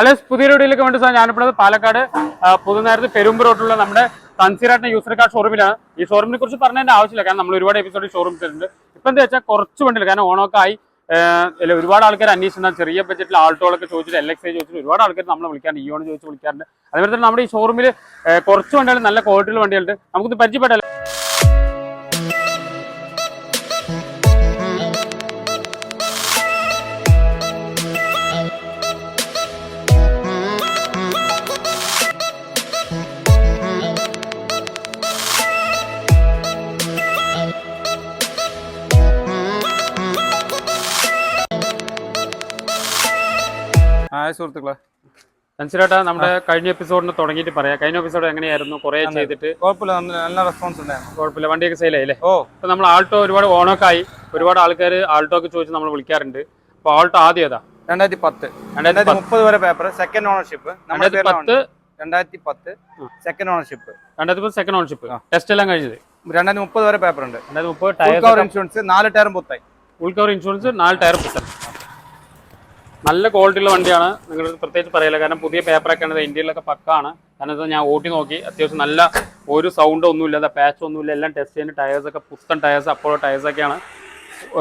Hello പുതിയ വീഡിയോയിലേക്ക് വേണ്ടി സാർ ഞാനിപ്പോഴത് പാലക്കാട് പുതുനേരത്ത് പെരുമ്പ് റോഡിലുള്ള നമ്മുടെ തൻസീറാട്ടിന യൂസർ കാർഡ് ഷോറൂമിലാണ് ഈ ഷോറൂമിനെ കുറിച്ച് പറഞ്ഞതിന്റെ ആവശ്യമില്ല കാരണം നമ്മൾ ഒരുപാട് എപ്പിസോഡ് ഷോറൂം ചെയ്തിട്ടുണ്ട് ഇപ്പം എന്താ വെച്ചാൽ കുറച്ച് വണ്ടിയില്ല കാരണം ഓണമൊക്കെ ആയി അല്ല ഒരുപാട് ആൾക്കാർ അന്വേഷിച്ചാൽ ചെറിയ ബഡ്ജറ്റിൽ ആൾട്ടോളൊക്കെ ചോദിച്ചിട്ട് എൽ എക്സ് ഐ ചോദിച്ചിട്ട് ഒരുപാട് ആൾക്കാർ നമ്മളെ വിളിക്കാറുണ്ട് ഇയോണ് ചോദിച്ച് വിളിക്കാറുണ്ട്. അതുപോലെ തന്നെ നമ്മുടെ ഈ ഷോറൂമിൽ കുറച്ച് വണ്ടികൾ നല്ല ക്വാളിറ്റിയുള്ള വണ്ടികളുണ്ട്. നമുക്കിത് പരിചയപ്പെട്ടല്ലോ ആ സുഹൃത്തുക്കളെ. തൻസീറാട്ട നമ്മുടെ കഴിഞ്ഞ എപ്പിസോഡിന് തുടങ്ങിയിട്ട് പറയാം. കഴിഞ്ഞ എപ്പിസോഡ് എങ്ങനെയായിരുന്നു? കുറേ ചെയ്തിട്ട്. കുഴപ്പമില്ല. നല്ല റെസ്പോൺസ് ഉണ്ടായിരുന്നു. കുഴപ്പമില്ല. വണ്ടിയൊക്കെ സെയിലായില്ലേ ഓ. ഇപ്പൊ നമ്മൾ ആൾട്ടോ ഒരുപാട് ഓണൊക്കെ ആയി. ഒരുപാട് ആൾക്കാർ ആൾട്ടോ ഒക്കെ ചോദിച്ച് നമ്മൾ വിളിക്കാറുണ്ട്. അപ്പൊ ആൾട്ടോ ആദ്യം ഏതാ? രണ്ടായിരത്തി പത്ത് രണ്ടായിരത്തി മുപ്പത് വരെ പേപ്പർ സെക്കൻഡ് ഓണർഷിപ്പ് രണ്ടായിരത്തി പത്ത് രണ്ടായിരത്തി പത്ത് സെക്കൻഡ് ഓണർഷിപ്പ് രണ്ടായിരത്തി പത്ത് സെക്കൻഡ് ഓണർഷിപ്പ് ടെസ്റ്റ് എല്ലാം കഴിഞ്ഞത്? രണ്ടായിരത്തി മുപ്പത് വരെ പേപ്പർ ഉണ്ട്. രണ്ടായിരത്തി മുപ്പത് ടയർ ഇൻഷുറൻസ് നാല് ടയറും പുത്തായി. ഉൾക്കവർ ഇൻഷുറൻസ് നാല് ടയർ പുത്തൻ നല്ല ക്വാളിറ്റി ഉള്ള വണ്ടിയാണ്. നിങ്ങൾ പ്രത്യേകിച്ച് പറയില്ല. കാരണം പുതിയ പേപ്പറൊക്കെ ആണ്. ഇന്ത്യയിലൊക്കെ പക്കാണ്. കാരണം ഞാൻ ഓട്ടി നോക്കി. അത്യാവശ്യം നല്ല ഒരു സൗണ്ട് ഒന്നുമില്ല പാച്ച് ഒന്നുമില്ല എല്ലാം ടെസ്റ്റ് ചെയ്യുന്ന ടയേഴ്സ് ഒക്കെ പുത്തൻ ടയേഴ്സ് അപ്പോഴോ ടയേഴ്സ് ഒക്കെയാണ്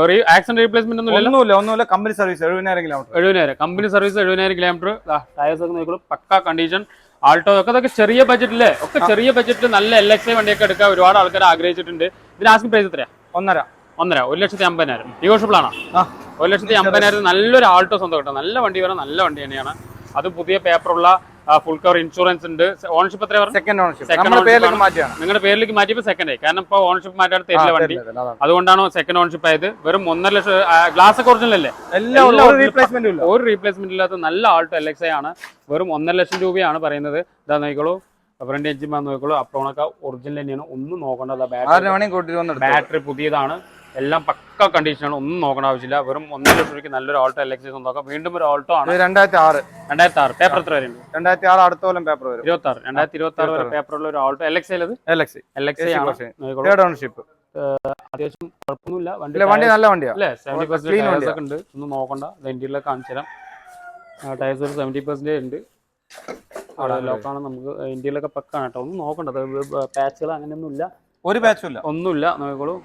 ഒരു ആക്സിഡന്റ് റീപ്ലേസ്മെന്റ് ഒന്നും ഒന്നുമില്ല ഒന്നുമില്ല. കമ്പനി സർവീസ് എഴുപതിനായിരം കിലോമീറ്റർ എഴുപതിനായിരം. കമ്പനി സർവീസ് എഴുപതിനായിരം കിലോമീറ്റർ ടയേഴ്സ് ഒക്കെ നോക്കുള്ളൂ പക്ക കണ്ടീഷൻ ആൾട്ടോ ഒക്കെ അതൊക്കെ ചെറിയ ബഡ്ജറ്റില്ലേ ഒക്കെ ചെറിയ ബഡ്ജറ്റിൽ നല്ല എൽ എക്സ് ഐ വണ്ടിയൊക്കെ എടുക്കാൻ ഒരുപാട് ആൾക്കാർ ആഗ്രഹിച്ചിട്ടുണ്ട്. ഇതിന് ആസ്കിംഗ് പ്രൈസ് എത്രയാ? ഒന്നര. ഒന്നര ഒരു ലക്ഷത്തി അമ്പതിനായിരം. നെഗോഷ്യബിൾ ആണോ ഒരു ലക്ഷത്തി അമ്പതിനായിരം നല്ലൊരു ആൾട്ടോ സ്വന്തം കിട്ടും. നല്ല വണ്ടി വരാൻ നല്ല വണ്ടി തന്നെയാണ്. അത് പുതിയ പേപ്പറുള്ള ഫുൾ കവർ ഇൻഷുറൻസ് ഉണ്ട്. ഓണർഷിപ്പ് എത്ര സെക്കൻഡ് ഓണർഷിപ്പ് നിങ്ങളുടെ പേരിലേക്ക് മാറ്റിയപ്പോൾ സെക്കൻഡ് ആയി. കാരണം ഇപ്പോൾ ഓണർഷിപ്പ് മാറ്റാൻ തരില്ല വണ്ടി. അതുകൊണ്ടാണ് സെക്കൻഡ് ഓണർഷിപ്പ് ആയത്. വെറും ഒന്നര ലക്ഷം ഗ്ലാസ് ഒക്കെ ഒറിജിനൽ അല്ലേ? ഒരു റീപ്ലേസ്മെന്റ് ഇല്ലാത്ത നല്ല ആൾട്ടോ എൽ എക്സ് ആണ്. വെറും ഒന്നര ലക്ഷം രൂപയാണ് പറയുന്നത്. ഇതാ നോക്കിക്കോളൂ. ഫ്രണ്ട് എഞ്ചിൻ വന്ന് നോക്കിക്കോളൂ. അപ്രോണൊക്കെ ഒറിജിനൽ തന്നെയാണ്. ഒന്നും നോക്കേണ്ടത് ബാറ്ററി ബാറ്ററി പുതിയതാണ്. എല്ലാം പക്ക കണ്ടീഷനാണ് ഒന്നും നോക്കണ ആവശ്യമില്ല. വെറും ഒന്നര ലക്ഷം രൂപയ്ക്ക് നല്ലൊരു ഓൾട്ടോ എൽ എക്സ് നോക്കാം. വീണ്ടും ഒരു ഓൾട്ടോ ആണ്. ഇത് രണ്ടായിരത്തി ആറ് രണ്ടായിരത്തി ആറ് പേപ്പർ എത്ര വരെയുണ്ട് രണ്ടായിരത്തി ആറ് അടുത്ത കൊല്ലം പേപ്പർ വരും. ഇരുപത്തി ആറ് രണ്ടായിരത്തി ഇരുപത്തി ആറ് വരെ പേപ്പറുള്ള ഒരു Alto L X L X L X ownership അത്യാവശ്യം കുഴപ്പമൊന്നുമില്ല. വണ്ടി വണ്ടി നല്ല വണ്ടിയാണ് അല്ലേ ഉണ്ട്. ഒന്നും നോക്കണ്ട. ഇന്ത്യയിലൊക്കെ കാണിച്ചു തരാം ടയർസ് ഒരു സെവന്റി പെർസെന്റേജ് ഉണ്ട്. അവിടെ ലോക്കാണ് നമുക്ക് ഇന്ത്യയിലൊക്കെ പക്കാണ് കേട്ടോ. ഒന്നും നോക്കണ്ട. പാച്ചുകൾ അങ്ങനെയൊന്നും ഇല്ല ഒരു പാച്ചും ഇല്ല. ഒന്നുമില്ല. നോക്കിക്കോളൂ.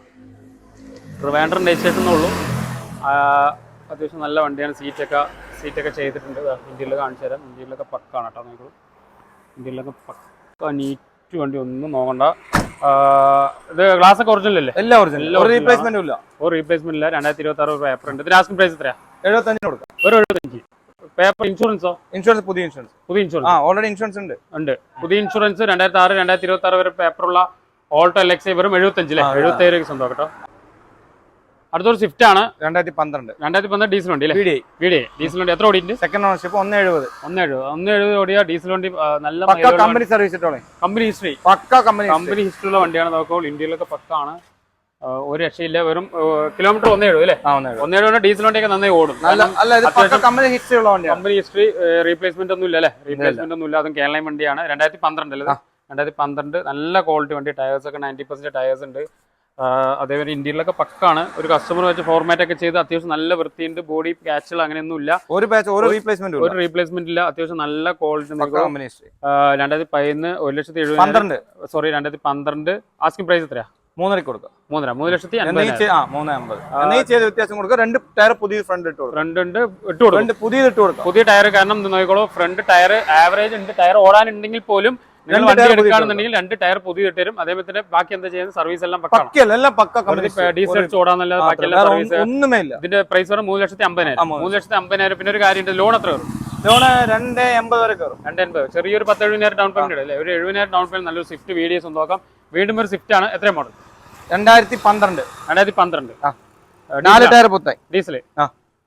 ട്രിവാൻഡ്രം രജിസ്ട്രേഷൻ എന്നുള്ളൂ അത്യാവശ്യം നല്ല വണ്ടിയാണ്. സീറ്റൊക്കെ സീറ്റൊക്കെ ചെയ്തിട്ടുണ്ട്. ഇന്ത്യയിൽ കാണിച്ചു തരാം. ഇന്ത്യയിലൊക്കെ പക്കാണ് കേട്ടോ നിങ്ങൾ ഇന്ത്യയിലൊക്കെ പക്ക നീറ്റ് വണ്ടി ഒന്നും നോക്കണ്ട. ഇത് ഗ്ലാസ് ഒക്കെ ഒറിജിനൽ അല്ലേ? എല്ലാം ഒറിജിനൽ ഒരു റീപ്ലേസ്മെന്റ് ഇല്ല. ഒരു റീപ്ലേസ്മെന്റ് ഇല്ല. രണ്ടായിരത്തി ഇരുപത്തി ആറ് പേപ്പർ ഉണ്ട്. ഇതിന് ആസ്കിംഗ് പ്രൈസ് എത്രയാ? എഴുപത്തഞ്ചിന് കൊടുക്കാം. ഒരു എഴുപത്തഞ്ച്. പേപ്പർ ഇൻഷുറൻസോ ഇൻഷുറൻസ് പുതിയ ഇൻഷുറൻസ് പുതിയ ഇൻഷുറൻസ് ആ ഓൾറെഡി ഇൻഷുറൻസ് ഉണ്ട്. ഉണ്ട്. പുതിയ ഇൻഷുറൻസ് രണ്ടായിരത്തി ആറ് രണ്ടായിരത്തി ഇരുപത്തി ആറ് വരെ പേപ്പറുള്ള ഓൾട്ടോ എൽ എക്സ് വെറും എഴുപത്തഞ്ചിലെ എഴുപത്തേഴ് സ്വന്തം കേട്ടോ. അടുത്തൊരു സ്വിഫ്റ്റ് ആണ്. രണ്ടായിരത്തി പന്ത്രണ്ട് രണ്ടായിരത്തി പന്ത്രണ്ട് ഡീസൽ വണ്ടി അല്ലേ ഡി ഡീസൽ വണ്ടി എത്ര ഓടിയിട്ട് സെക്കൻഡ് ഓണർഷിപ്പ് ഒന്ന് എഴുപത് ഒന്ന് എഴുപത് ഒന്ന് എഴുപത് ഓടിയ ഡീസൽ വണ്ടി. നല്ല പക്ക കമ്പനി സർവീസ് കമ്പനി ഹിസ്റ്ററി പക്ക കമ്പനി കമ്പനി ഹിസ്റ്ററി ഉള്ള വണ്ടിയാണ് നോക്കുമ്പോൾ ഇന്ത്യയിലൊക്കെ പക്കാണ്. ആണ് ഒരു രക്ഷയില്ല. വെറും കിലോമീറ്റർ ഒന്നേ എഴുപത് അല്ലേ? ഒന്നേ എഴുപത് ഡീസൽ വണ്ടിയൊക്കെ നന്നായി ഓടും. പക്ക കമ്പനി ഹിസ്റ്ററി ഉള്ള വണ്ടിയാണ്. കമ്പനി ഹിസ്റ്ററി റീപ്ലേസ്മെന്റ് ഒന്നും ഇല്ല അല്ലേ? റീപ്ലേസ്മെന്റ് ഒന്നും ഇല്ല അതും കേരള വണ്ടിയാണ്. രണ്ടായിരത്തി പന്ത്രണ്ട് അല്ലേ രണ്ടായിരത്തി പന്ത്രണ്ട് നല്ല ക്വാളിറ്റി വണ്ടി. ടയേഴ്സ് ഒക്കെ നയന്റി പെർസെന്റ് ടയേഴ്സ് ഉണ്ട്. അതേപോലെ ഇന്ത്യയിലൊക്കെ പക്കാണ്. ഒരു കസ്റ്റമർ വെച്ച് ഫോർമാറ്റ് ഒക്കെ ചെയ്ത് അത്യാവശ്യം നല്ല വൃത്തിയുണ്ട്. ബോഡി ക്യാച്ചുകൾ അങ്ങനെയൊന്നും ഇല്ല. ഒരു ബാച്ച് ഒരു റീപ്ലേസ്മെന്റ് ഒരു റീപ്ലേസ്മെന്റ് ഇല്ല. അത്യാവശ്യം നല്ല ക്വാളിറ്റി രണ്ടായിരത്തി പതിനൊന്ന് ഒരു ലക്ഷത്തി എഴുപത് പന്ത്രണ്ട്. സോറി രണ്ടായിരത്തി പന്ത്രണ്ട്. ആസ്കിംഗ് പ്രൈസ് എത്രയാ? മൂന്നരക്ക് കൊടുക്കുക മൂന്നര മൂന്ന് ലക്ഷത്തി മൂന്ന് അമ്പത് ചെയ്ത വ്യത്യാസം കൊടുക്കുക രണ്ട് ടയർ പുതിയ ഫ്രണ്ട് ഇട്ട് കൊടുക്കാം. ഫ്രണ്ട് ഉണ്ട് ഇട്ട് കൊടുക്കും. പുതിയത് ഇട്ട് കൊടുക്കാം. പുതിയ ടയർ കാരണം നോക്കിക്കോളൂ. ഫ്രണ്ട് ടയർ ആവറേജ് ഉണ്ട്. ടയർ ഓടാനുണ്ടെങ്കിൽ പോലും നിങ്ങൾ വണ്ടി എടുക്കുകയാണെന്നുണ്ടെങ്കിൽ രണ്ട് ടയർ പുതിയ തരും അതേപോലെ തന്നെ ബാക്കി എന്താ ചെയ്യുന്നത്? സർവീസ് എല്ലാം എല്ലാം പക്ക ഡീസൽ അടിച്ച് ഓടാന്നല്ലാതെ ബാക്കി സർവീസ് ഒന്നുമേ ഇല്ല. ഇതിന്റെ പ്രൈസ് പറഞ്ഞാൽ മൂന്ന് ലക്ഷത്തി അമ്പതിനായിരം. മൂന്ന് ലക്ഷത്തി അമ്പതിനായിരം പിന്നെ ഒരു കാര്യമുണ്ട് ലോൺ എത്ര കയറും? ലോണ് രണ്ട് എൺപത് വരെ കയറും. രണ്ട് എൺപത് ചെറിയൊരു പത്ത് എഴുപതിനായിരം ഡൗൺ പേയ്മെന്റ് അല്ലേ? ഒരു എഴുപതിനായിരം ഡൗൺ പേയ്മെന്റ് നല്ലൊരു സ്വിഫ്റ്റ് വീഡിയോസ് ഒന്ന് നോക്കാം. വീണ്ടും ഒരു സ്വിഫ്റ്റ് ആണ്. എത്ര മോഡൽ രണ്ടായിരത്തി പന്ത്രണ്ട്. രണ്ടായിരത്തി പന്ത്രണ്ട്. നാല് ടയർ പുത്തായി ഡീസൽ ആ.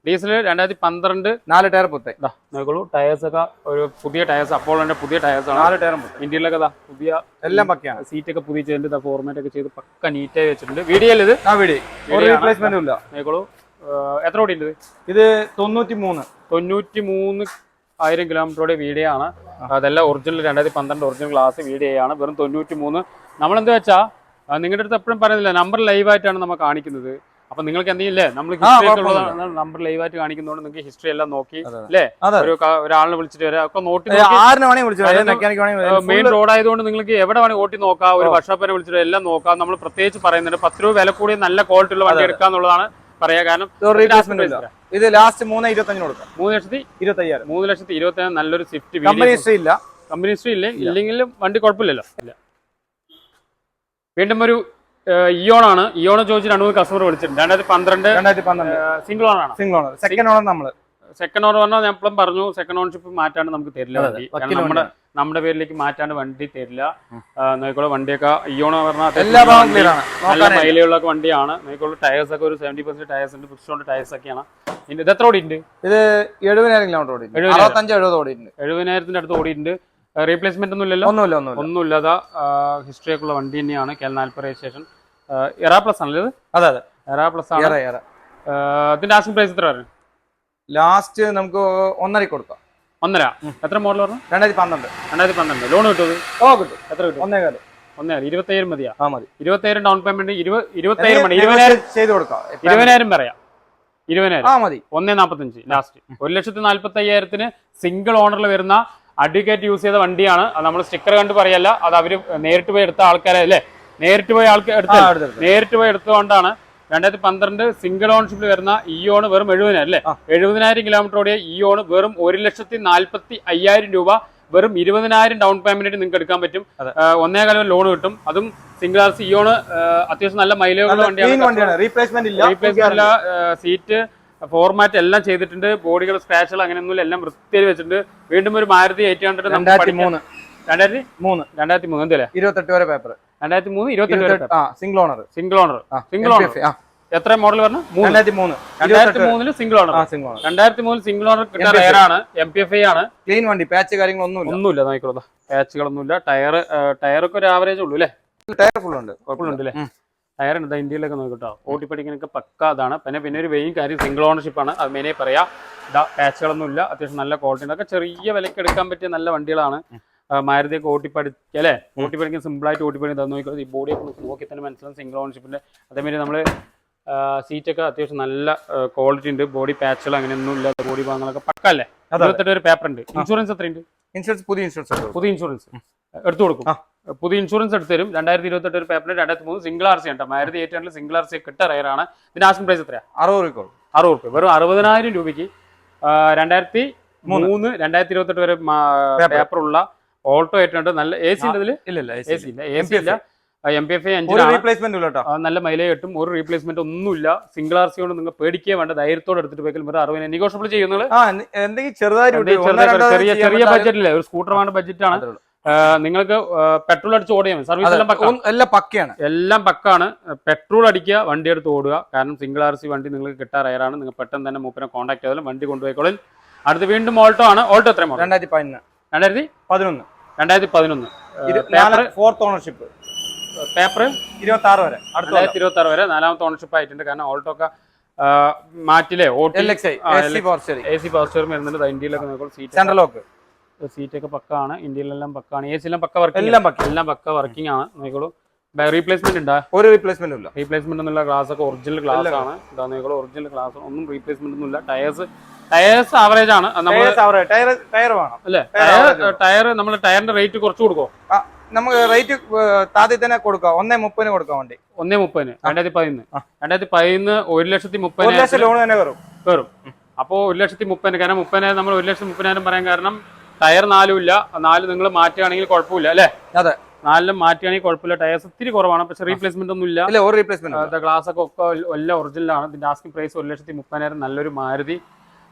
ഡീസൽ രണ്ടായിരത്തി പന്ത്രണ്ട് നാല് ടയർ പുത്തേ നോക്കുള്ളൂ നോക്കോളൂ ടയേഴ്സ് ഒക്കെ ഒരു പുതിയ ടയേഴ്സ് അപ്പോളോന്റെ പുതിയ ടയേഴ്സ് ആണ്. നാല് ടയറും ഇന്ത്യയിലൊക്കെ ഇതാ പുതിയ എല്ലാം പക്കയാണ്. സീറ്റ് ഒക്കെ പുതിയ ചെയ്തിട്ട് ഫോർമാറ്റ് ഒക്കെ ചെയ്ത് പക്ക നീറ്റായി വെച്ചിട്ടുണ്ട്. വീഡിയോയിൽ ഇത്? ആ വീഡിയോ റീപ്ലേസ്മെന്റും ഇല്ല. നോക്കുള്ളൂ എത്ര ഓടി ഉണ്ട് ഇത്? ഇത് തൊണ്ണൂറ്റി മൂന്ന് തൊണ്ണൂറ്റി മൂന്ന് ആയിരം കിലോമീറ്ററോടെ വീഡിയോ ആണ്. അതെല്ലാം ഒറിജിനൽ രണ്ടായിരത്തി പന്ത്രണ്ട് ഒറിജിനൽ ക്ലാസ് വീഡിയോ ആണ്. വെറും തൊണ്ണൂറ്റി മൂന്ന് നമ്മളെന്താ വെച്ചാൽ നിങ്ങളുടെ അടുത്ത് എപ്പോഴും പറയുന്നില്ല നമ്പർ ലൈവായിട്ടാണ് നമ്മൾ കാണിക്കുന്നത്. അപ്പൊ നിങ്ങൾക്ക് എന്തെങ്കിലും നമ്മൾ ആ, ഹിസ്റ്ററി. നമ്പർ ലൈവായിട്ട് കാണിക്കുന്നതുകൊണ്ട് നിങ്ങൾക്ക് ഹിസ്റ്ററി എല്ലാം നോക്കി. അല്ലേ? ഒരു ഒരാളിനെ വിളിച്ചിട്ട് വരാം. ഒക്കെ നോട്ടി മെയിൻ റോഡ് ആയതുകൊണ്ട് നിങ്ങൾക്ക് എവിടെ വേണമെങ്കിൽ ഓട്ടി നോക്കാം. ഒരു വർഷോപ്പിനെ വിളിച്ചിട്ട് എല്ലാം നോക്കാം. നമ്മൾ പ്രത്യേകിച്ച് പറയുന്നുണ്ട് പത്ത് രൂപ വില കൂടിയ നല്ല ക്വാളിറ്റി ഉള്ള വണ്ടി എടുക്കാന്നുള്ളതാണ് പറയാ. കാരണം ഇല്ല. ഇത് ലാസ്റ്റ് മൂന്ന് ഇരുപത്തഞ്ചിന് കൊടുക്കാം. മൂന്ന് ലക്ഷത്തി ഇരുപത്തയ്യായിരം. മൂന്ന് ലക്ഷത്തി ഇരുപത്തി നല്ലൊരു സ്വിഫ്റ്റ് കമ്പനി ഹിസ്റ്ററി ഇല്ല. കമ്പനി ഹിസ്റ്ററി ഇല്ലേ. ഇല്ലെങ്കിലും വണ്ടി കുഴപ്പമില്ലല്ലോ. ഇല്ല. വീണ്ടും ഒരു ഇയോൺ ആണ് ഇയോൺ ചോദിച്ച് രണ്ട് മൂന്ന് കസ്റ്റമർ വിളിച്ചിട്ടുണ്ട്. രണ്ടായിരത്തി പന്ത്രണ്ട് രണ്ടായിരത്തി പന്ത്രണ്ട്. സിംഗിൾ ഓൺ ആണ്? സിംഗിൾ ഓൺ സെക്കൻഡ് ഓണർ നമ്മൾ. സെക്കൻഡ് ഓണർ പറഞ്ഞാൽ ഞാൻ എപ്പോഴും പറഞ്ഞു സെക്കൻഡ് ഓൺഷിപ്പ് മാറ്റാണ്ട് നമുക്ക് തരില്ല നമ്മുടെ നമ്മുടെ പേരിലേക്ക് മാറ്റാണ്ട് വണ്ടി തരില്ല. നോക്കിക്കോളൂ വണ്ടിയൊക്കെ ഇയോൺ പറഞ്ഞാൽ നല്ല മൈലുള്ള വണ്ടിയാണ്. നോക്കിക്കോളൂ ടയേഴ്സ് ഒക്കെ ഒരു സെവന്റി പെർസെന്റ് ടയേഴ്സ് ഉണ്ട്. ഫിക്സ് ടയേഴ്സ് ഒക്കെയാണ്. ഇത് എത്ര ഓടിയിട്ടുണ്ട്? ഇത് എഴുപതിനായിരം കിലോമീറ്റർ ഓടിയിട്ടുണ്ട്. എഴുപത് ഓടിയിട്ടുണ്ട്. എഴുപതിനായിരത്തിന്റെ അടുത്ത് ഓടിയിട്ടുണ്ട്. റീപ്ലേസ്മെന്റ് ഒന്നും ഇല്ലല്ലോ ഒന്നുമില്ല ഒന്നുമില്ല. ഒന്നുമില്ലാതെ ഹിസ്റ്ററി ഒക്കെ ഉള്ള വണ്ടി തന്നെയാണ്. കേരള നാൽപ്പത് രജിസ്ട്രേഷൻ എറാ പ്ലസ് ആണല്ലോ അതെ അതെ. എറ പ്ലസ് ആണ്. ഇതിന്റെ ആസ്കിംഗ് പ്രൈസ് എത്ര വരും? ലാസ്റ്റ് നമുക്ക് ഒന്നര കൊടുക്കാം. ഒന്നര. എത്ര മോഡൽ പറഞ്ഞു രണ്ടായിരത്തി പന്ത്രണ്ട്. രണ്ടായിരത്തി പന്ത്രണ്ട്. ലോൺ കിട്ടും? ഓ കിട്ടും. എത്ര കിട്ടും? ഒന്നേ കാലം. ഒന്നര ഇരുപത്തയ്യായിരം മതിയാ. ആ മതി. ഇരുപത്തയ്യായിരം ഡൗൺ പേയ്മെന്റ് ഇരുപത്തയ്യായിരം മതി ഇരുപതിനായിരം ചെയ്ത് കൊടുക്കാം. ഇരുപതിനായിരം പറയാം. ഇരുപതിനായിരം. ആ മതി. ഒന്നേ നാൽപ്പത്തഞ്ച് ലാസ്റ്റ് ഒരു ലക്ഷത്തി നാൽപ്പത്തി അയ്യായിരത്തിന് സിംഗിൾ ഓണറിൽ വരുന്ന അഡ്വക്കേറ്റ് യൂസ് ചെയ്ത വണ്ടിയാണ്. അത് നമ്മൾ സ്റ്റിക്കർ കണ്ട് പറയല്ല. അത് അവർ നേരിട്ട് പോയി എടുത്ത ആൾക്കാരെ അല്ലേ? നേരിട്ട് പോയി ആൾക്ക് എടുത്ത് നേരിട്ട് പോയി എടുത്തുകൊണ്ടാണ് രണ്ടായിരത്തി പന്ത്രണ്ട് സിംഗിൾ ഓൺഷിപ്പിൽ വരുന്ന ഇയോണ് വെറും എഴുപതിനായിരം അല്ലേ. എഴുപതിനായിരം കിലോമീറ്റർ ഓടിയ ഇയോൺ വെറും ഒരു ലക്ഷത്തി നാൽപ്പത്തി അയ്യായിരം രൂപ വെറും ഇരുപതിനായിരം ഡൗൺ പേയ്മെന്റ് നിങ്ങൾക്ക് എടുക്കാൻ പറ്റും. ഒന്നേ കാലം ലോൺ കിട്ടും. അതും സിംഗിൾ ആർ ഇയോണ് അത്യാവശ്യം നല്ല മൈലേജുള്ള വണ്ടിയാണ് റീപ്ലേസ്മെന്റ് ഇല്ല. സീറ്റ് ഫോർമാറ്റ് എല്ലാം ചെയ്തിട്ടുണ്ട്. ബോഡികൾ സ്ക്രാച്ചുകൾ അങ്ങനെയൊന്നുമില്ല. എല്ലാം വൃത്തിയിൽ വെച്ചിട്ടുണ്ട്. വീണ്ടും ഒരു മാരുതി എയ്റ്റ് ഹൺഡ്രഡ് രണ്ടായിരത്തി മൂന്ന്. രണ്ടായിരത്തി മൂന്ന്. രണ്ടായിരത്തി മൂന്ന് എന്തല്ലേ ഇരുപത്തെട്ട് വരെ പേപ്പർ രണ്ടായിരത്തി മൂന്ന് ഇരുപത്തെട്ട് ആ single owner single owner single owner എത്ര മോഡൽ പറഞ്ഞു രണ്ടായിരത്തി മൂന്ന്. രണ്ടായിരത്തി മൂന്നിൽ സിംഗിൾ ഓണർ സിംഗിൾ ഓണർ രണ്ടായിരത്തി മൂന്നിൽ സിംഗിൾ ഓണർ കിട്ടാൻ MPFI. ആണ് എം പി എഫ് ഐ ആണ്. ക്ലീൻ വണ്ടി പാച്ച് കാര്യങ്ങളൊന്നുമില്ല. ഒന്നുമില്ല നോക്കിക്കോളൂ. പാച്ചുകളൊന്നുമില്ല ടയർ ടയറൊക്കെ ഒരു ആവറേജ് ഉള്ളൂ അല്ലേ? ടയർ ഫുൾ ഉണ്ട്. ഉണ്ട് അല്ലേ? ടയർ ഉണ്ട്. ഇന്ത്യയിലൊക്കെ നോക്കിട്ടോ. ഓട്ടി പഠിക്കാനൊക്കെ പക്ക അതാണ്. പിന്നെ പിന്നെ ഒരു വെയിൻ കാര്യം സിംഗിൾ ഓണർഷിപ്പ് ആണ്. അത് മെയിനായി പറയാം. പാച്ചുകളൊന്നും ഇല്ല അത്യാവശ്യം നല്ല ക്വാളിറ്റി ഉണ്ട്. ചെറിയ വിലയ്ക്ക് എടുക്കാൻ പറ്റിയ നല്ല വണ്ടികളാണ്. മാരുതിയൊക്കെ ഓട്ടി പഠിക്കുക അല്ലേ? ഓട്ടി പഠിക്കാൻ സിമ്പിൾ ആയിട്ട് ഓട്ടി പഠിക്കാൻ നോക്കിക്കോ ഈ ബോഡിയൊക്കെ നോക്കി തന്നെ മനസ്സിലാവും സിംഗിൾ ഓൺഷിപ്പിന്റെ അതേമാതിരി നമ്മൾ സീറ്റൊക്കെ അത്യാവശ്യം നല്ല ക്വാളിറ്റി ഉണ്ട്. ബോഡി പാച്ചുകൾ അങ്ങനെയൊന്നും ഇല്ലാത്ത ബോഡി ഭാഗങ്ങളൊക്കെ പക്ക അല്ലേ? അതെ. ഇരുപത്തെട്ട് ഒരു പേപ്പർ ഉണ്ട്. ഇൻഷുറൻസ് എത്രയുണ്ട്? ഇൻഷുറൻസ് പുതിയ ഇൻഷുറൻസ് പുതിയ ഇൻഷുറൻസ് എടുത്തു കൊടുക്കും. പുതിയ ഇൻഷുറൻസ് എടുത്തു തരും. രണ്ടായിരത്തി ഇരുപത്തെട്ട് ഒരു പേപ്പറിന് രണ്ടായിരത്തി മൂന്ന് സിംഗിൾ ആർ സി ഉണ്ട് Maruti eight hundred single R C കിട്ട റയറാണ് ഇതിന്റെ ആസ്കിംഗ് പ്രൈസ് എത്രയാ? അറുപത് രൂപ അറുപത് രൂപ. വെറും അറുപതിനായിരം രൂപയ്ക്ക് രണ്ടായിരത്തി മൂന്ന്. രണ്ടായിരത്തി ഇരുപത്തെട്ട് വരെ Paper. ഓൾട്ടോ ആയിട്ടുണ്ട് നല്ല എ സി ഉണ്ട് ഇല്ല എ സി ഇല്ല. എ സി ഇല്ല. എം പി എഫ് ഒരു റീപ്ലേസ്മെന്റ് ഇല്ല നല്ല മൈലേജ് കിട്ടും. ഒരു റീപ്ലേസ്മെന്റ് ഒന്നുമില്ല. സിംഗിൾ ആർ സി കൊണ്ട് നിങ്ങൾ പേടിക്കേ വേണ്ട. ധൈര്യത്തോടെ എടുത്തിട്ട് പോയി വെറും അറുപതിന് നെഗോഷ്യബിൾ ചെയ്യുന്നത് ചെറിയ ചെറിയ ബഡ്ജറ്റില്ലേ ഒരു സ്കൂട്ടർ ബഡ്ജറ്റാണ് അത്രേ ഉള്ളൂ. നിങ്ങൾക്ക് പെട്രോൾ അടിച്ച് ഓടിയാൽ സർവീസ് എല്ലാം പക്ക. എല്ലാം പക്കയാണ്. എല്ലാം പക്കാണ്. പെട്രോൾ അടിക്കുക വണ്ടി എടുത്ത് ഓടുക. കാരണം സിംഗിൾ ആർ സി വണ്ടി നിങ്ങൾക്ക് കിട്ടാൻ റയറാണ് നിങ്ങൾ പെട്ടെന്ന് തന്നെ മൂപ്പനെ കോൺടാക്ട് ചെയ്താലും വണ്ടി കൊണ്ടുപോയിക്കോളിൽ അടുത്ത് വീണ്ടും ഓൾട്ടോ ആണ്. ഓൾട്ടോ എത്ര രണ്ടായിരത്തി പതിനൊന്ന്. രണ്ടായിരത്തി പതിനൊന്ന്. രണ്ടായിരത്തി പതിനൊന്ന്. ഫോർത്ത് ഓണർഷിപ്പ് പേപ്പർ ഇരുപത്തി ആറ് വരെ. രണ്ടായിരത്തി ഇരുപത്തി ആറ് വരെ നാലാമത്തെ ഓണർഷിപ്പ് ആയിട്ടുണ്ട്. കാരണം ഓൾട്ടോക്ക മാറ്റിലെ എ സി പവർ സ്റ്റിയറിംഗ് വരുന്നുണ്ട്. ഇന്ത്യയിലൊക്കെ നോക്കുമ്പോൾ സീറ്റ് ഒക്കെ പക്ക ആണ് പക്കാണ്. പക്ക ആണ് എ സി എല്ലാം പക്ക വർക്ക് എല്ലാം പക്ക. എല്ലാം പക്ക വർക്കിംഗ് ആണ്. നോക്കിക്കോളൂ. റീപ്ലേസ്മെന്റ് ഉണ്ടാ ഒരു റീപ്ലേസ്മെന്റ് ഇല്ല. റീപ്ലേസ്മെന്റ് ഒന്നുമില്ല. ഗ്ലാസ് ഒക്കെ ഒറിജിനൽ ഗ്ലാസ് ആണ്. ഇതാ നോക്കിക്കോളൂ. ഒറിജിനൽ ഗ്ലാസ് ഒന്നും റീപ്ലേസ്മെന്റ് ഒന്നുമില്ല. ടയേഴ്സ് ടയേഴ്സ് ആവറേജ് ആണ്. നമ്മൾ ടയർ ടയർ വേണം. അല്ലേ? ടയർ ടയർ നമ്മൾ ടയറിന്റെ റേറ്റ് കുറച്ച് കൊടുക്കോ നമുക്ക് റേറ്റ് താദ്യം തന്നെ കൊടുക്കാം. ഒന്നേ മുപ്പതിന് കൊടുക്കാം വണ്ടി. ഒന്നേ മുപ്പതിന്. രണ്ടായിരത്തി പതിനൊന്ന്. രണ്ടായിരത്തി പതിനൊന്ന് ഒരു ലക്ഷത്തി ഒരു ലക്ഷം ലോൺ തന്നെ കയറും. കയറും. അപ്പോൾ ഒരു ലക്ഷത്തി മുപ്പതിന് കാരണം മുപ്പതിനായിരം നമ്മൾ ഒരു ലക്ഷത്തി മുപ്പതിനായിരം പറയാൻ കാരണം ടയർ നാലും ഇല്ല. നാല് നിങ്ങൾ മാറ്റുകയാണെങ്കിൽ കുഴപ്പമില്ല അല്ലേ? അതെ. നാലിലും മാറ്റുകയാണെങ്കിൽ കുഴപ്പമില്ല. ടയർസ് ഒത്തിരി കുറവാണ്. പക്ഷെ റീപ്ലേസ്മെന്റ് ഒന്നും ഇല്ല. ഒരു റീപ്ലേസ്മെന്റ് ഗ്ലാസ് ഒക്കെ ഒക്കെ എല്ലാം ഒറിജിനലാണ് ഇതിന്റെ ആസ്കിംഗ് പ്രൈസ് ഒരു ലക്ഷത്തി മുപ്പതിനായിരം. നല്ലൊരു മാരുതി.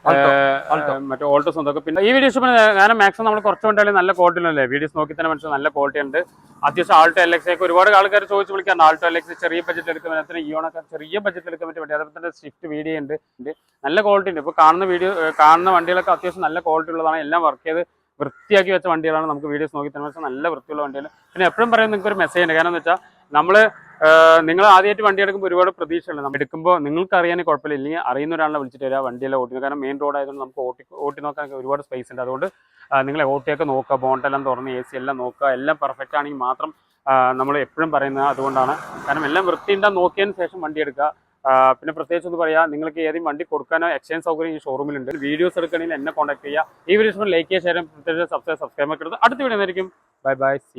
മറ്റേ ഓൾട്ടോസ് അതൊക്കെ പിന്നെ ഈ വീഡിയോ കാരണം മാക്സിമം നമ്മൾ കുറച്ച് കൊണ്ടാലും നല്ല ക്വാളിറ്റി അല്ലേ വീഡിയോസ് നോക്കി തന്നെ മനസ്സിലായി നല്ല ക്വാളിറ്റി ഉണ്ട്. അത്യാവശ്യം ആൾട്ടോ എൽ എക്സ് ഒക്കെ ഒരുപാട് ആൾക്കാർ ചോദിച്ച് വിളിക്കാൻ ആൾട്ടോ എൽ എക്സ് ചെറിയ ബഡ്ജറ്റ് എടുക്കാൻ പറ്റുന്ന ഇയോണൊക്കെ ചെറിയ ബഡ്ജറ്റ് എടുക്കാൻ പറ്റും അതേപോലെ തന്നെ സ്വിഫ്റ്റ് വീഡിയോ ഉണ്ട്. നല്ല ക്വാളിറ്റി ഉണ്ട്. ഇപ്പോൾ കാണുന്ന വീഡിയോ കാണുന്ന വണ്ടികളൊക്കെ അത്യാവശ്യം നല്ല ക്വാളിറ്റി ഉള്ളതാണ്. എല്ലാം വർക്ക് ചെയ്ത് വൃത്തിയാക്കി വെച്ച വണ്ടികളാണ് നമുക്ക് വീഡിയോസ് നോക്കി തന്നെ. നല്ല വൃത്തിയുള്ള വണ്ടികൾ പിന്നെ എപ്പോഴും പറയും നിങ്ങൾക്ക് ഒരു മെസ്സേജ് ഉണ്ട്. കാരണം എന്ന് വെച്ചാൽ നമ്മൾ നിങ്ങൾ ആദ്യമായിട്ട് വണ്ടി എടുക്കുമ്പോൾ ഒരുപാട് പ്രതീക്ഷയുണ്ട്. നമ്മൾ എടുക്കുമ്പോൾ നിങ്ങൾക്ക് അറിയാൻ കുഴപ്പമില്ല. ഇല്ലെങ്കിൽ അറിയുന്ന ഒരാളെ വിളിച്ചിട്ട് വരിക വണ്ടിയെല്ലാം ഓട്ടി കാരണം മെയിൻ റോഡ് ആയതുകൊണ്ട് നമുക്ക് ഓട്ടി ഓട്ടി നോക്കാൻ ഒരുപാട് സ്പേസ് ഉണ്ട്. അതുകൊണ്ട് നിങ്ങളെ ഓട്ടിയൊക്കെ നോക്കുക. ബോണ്ടെല്ലാം തുറന്ന് എ സി എല്ലാം നോക്കുക. എല്ലാം പെർഫെക്റ്റ് ആണെങ്കിൽ മാത്രം നമ്മൾ എപ്പോഴും പറയുന്നത് അതുകൊണ്ടാണ്. കാരണം എല്ലാം വൃത്തിയുണ്ടാകും നോക്കിയതിന് ശേഷം വണ്ടി എടുക്കുക. പിന്നെ പ്രത്യേകിച്ച് ഒന്ന് പറയാം നിങ്ങൾക്ക് ഏതെങ്കിലും വണ്ടി കൊടുക്കാനോ എക്സ്ചേഞ്ച് സൗകര്യം ഈ ഷോറൂമിലുണ്ട് വീഡിയോസ് എടുക്കണമെങ്കിൽ എന്നെ കോൺടാക്ട് ചെയ്യുക. ഈ വീഡിയോസ് ലൈക്ക് ഷെയർ പ്രത്യേകിച്ച് സബ്സ്ക്രൈബ് സബ്സ്ക്രൈബ് അടുത്ത വീഡിയോ ആയിരിക്കും. Bye bye